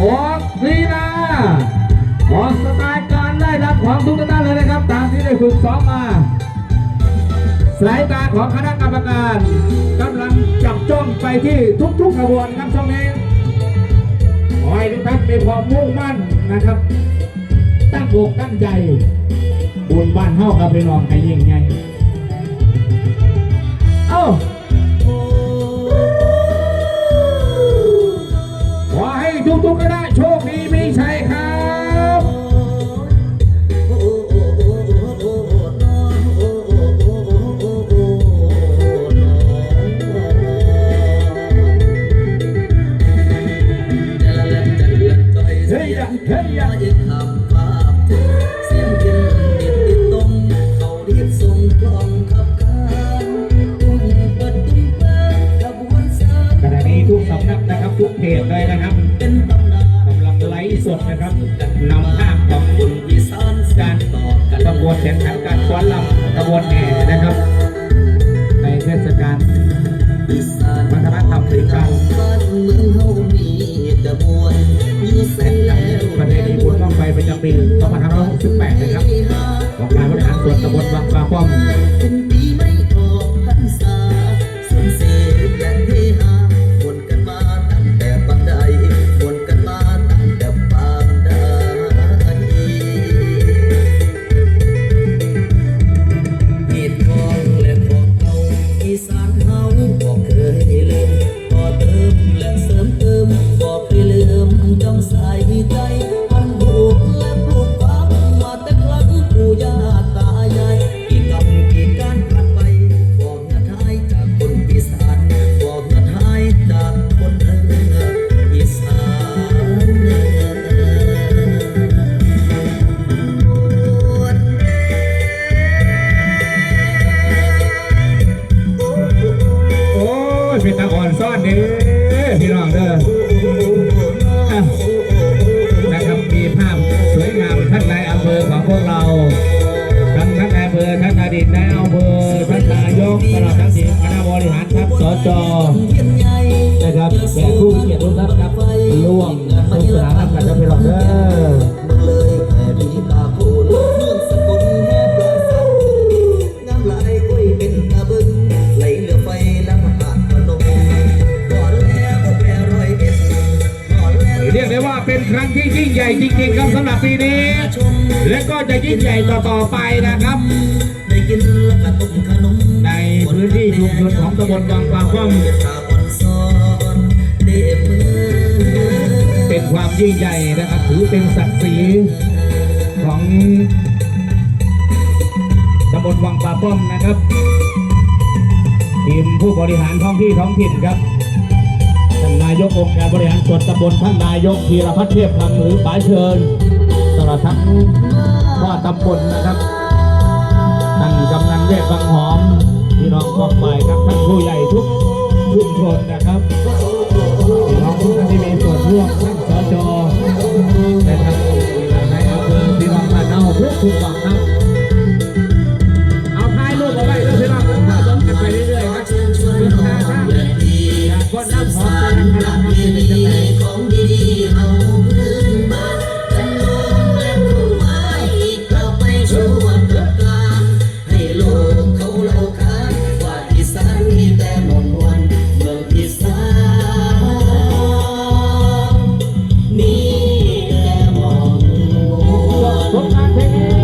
ออกลีลาออกสไตล์การได้รับของทุกท่านเลยนะครับ ตามที่ได้ฝึกซ้อมมาสายตาของคณะกรรมการกำลังจับจ้องไปที่ทุกๆขบวนครับช่วงนี้ขอให้ทุกท่านมีความมุ่งมั่นนะครับ ตั้งอกตั้งใจบุญบ้านเฮากับพี่น้องให้ยิ่งใหญ่เอ้า เลยนะครับกำลังไลฟ์สดนะครับนำภาพของคุณพิซอนการขบวนแข่งขันการฟ้อนรำขบวนแห่นะครับ ในเทศกาลวัฒนธรรมสีกางประเพณีบุญบ้างไฟประจำปี2568นะครับของการบริหารส่วนตำบลบางปลาป้อมารครับสจนะครับแขกผู้เกียรติทุกท่านครับร่วมสนุกสนานรับกันครับพี่น้องเด้อเลยแผ่มีตาเมืองสกลแห่ปลาสักน้ำลายกุ้ยเป็นไหลเลยเรียกได้ว่าเป็นครั้งที่ยิ่งใหญ่จริงๆครับสำหรับปีนี้ และก็จะยิ่งใหญ่ต่อๆไปนะครับ ได้กินแล้วก็ต้มขนมในพื้นที่ชุมชนของตำบลบางปลาป้อมตาอ่อนซ้อนเด็บมือเป็นความยิ่งใหญ่นะครับ ถือเป็นศักดิ์ศรีของตำบลวังปลาป้อมนะครับทีมผู้บริหารท้องที่ท้องถิ่นครับท่านนายกองค์การบริหารส่วนตำบลท่านนายกธีรพัฒน์เทียบคำหรือป๋าเชิญ ตลอดทั้งพ่อตำบลนะครับท่านกำนันเวทบางหอมพี่น้องมองไปครับท่านผู้ใหญ่ทุกชุมชนนะครับพี่น้องทุกท่านที่มีส่วนร่วมทั้งสจนะครับในอำเภอพี่น้องบ้านเอาทุกทุกฝั่ง there.